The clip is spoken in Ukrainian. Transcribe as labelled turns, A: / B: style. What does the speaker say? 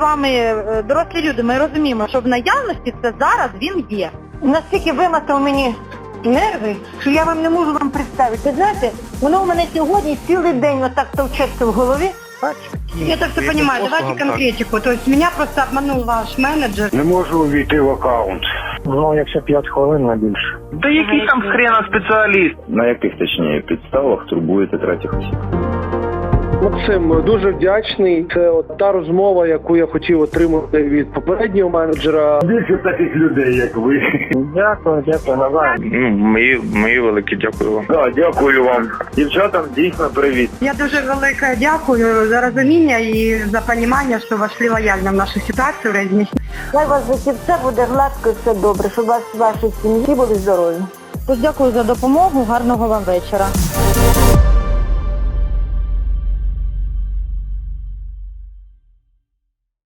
A: з вами е, дорослі люди, ми розуміємо, що в наявності це зараз він є.
B: Настільки вимотав мені нерви, що я вам не можу вам представити. Знаєте, воно у мене сьогодні цілий день отак товчеться в голові.
A: Я так все понимаю, давайте конкретику. То есть меня просто обманул ваш менеджер.
C: Не можу увійти в аккаунт.
D: Ну, якщо 5 хвилин на більше.
C: Та який там хрена спеціаліст? На яких точніше підставах турбуєте третіх осіб?
D: Максим, дуже вдячний. Це от та розмова, яку я хотів отримати від попереднього менеджера.
C: Більше таких людей, як ви.
D: Дякую, дякую, навзаєм.
E: Ну, мої, мої великі дякую вам.
C: Так, дякую вам. Дівчатам дійсно привіт.
A: Я дуже велике дякую за розуміння і за розуміння, що вошли лояльно в нашу ситуацію. Резні.
B: Хай вас за все буде гладко і все добре, щоб вас ваші сім'ї були здорові.
A: Тож дякую за допомогу, гарного вам вечора.